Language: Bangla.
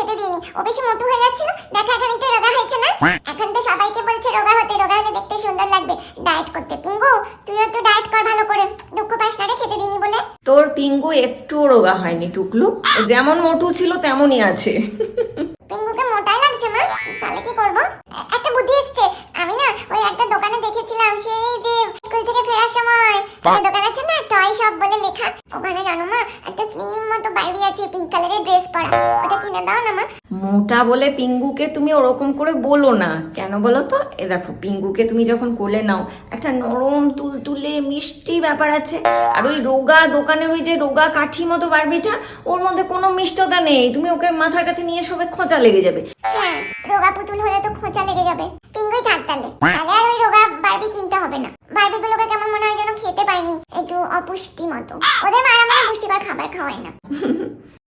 খেতে দিইনি ও বেশি মোটু হয়ে যাচ্ছিল। দেখা এখন একটু রোগা হয়েছে না? এখন তো সবাইকে বলছে রোগা হতে রোগা হলে দেখতে সুন্দর লাগবে। ডায়েট করতে। পিঙ্গু তুইও একটু ডায়েট কর ভালো করে। দুঃখ পাস না রে খেতে দিইনি বলে। তোর পিঙ্গু একটুও রোগা হয়নি টুকলু। ও যেমন মোটু ছিল তেমনই আছে। পিঙ্গুকে মোটাই লাগছে মা। তাহলে কি করব? একটা বুদ্ধি এসছে। আমি না ওই একটা দোকানে দেখেছিলাম সেই যে স্কুল থেকে ফেরার সময়। একটা দোকান আছে না টয় শপ বলে লেখা। ওখানে জানো মা একটা স্লিম মতো বাড়ি আছে পিঙ্ক কালারের ড্রেস পরা। ওটা কিনে দাও না মা। মোটা বলে পিঙ্গুকে তুমি ওরকম করে বলো না। কেন বলো তো? এ দেখো পিঙ্গুকে তুমি যখন কোলে নাও একটা নরম তুলতুলে মিষ্টি ব্যাপার আছে। আর ওই রোগা দোকানের ওই যে রোগা কাঠি মতো বারবিটা ওর মধ্যে কোনো মিষ্টতা নেই। তুমি ওকে মাথার কাছে নিয়ে সবে খোঁচা লেগে যাবে। হ্যাঁ রোগা পুতুল হলে তো খোঁচা লেগে যাবে। পিঙ্গুই থাক তাহলে তাহলে আর ওই রোগা বারবি কিনতে হবে না বারবিগুলোকে কেমন মনে হয় যেন খেতে পায়নি একটু অপুষ্টি মতো। ওদের মারা মানে পুষ্টিকর খাবার খাওয়ায় না।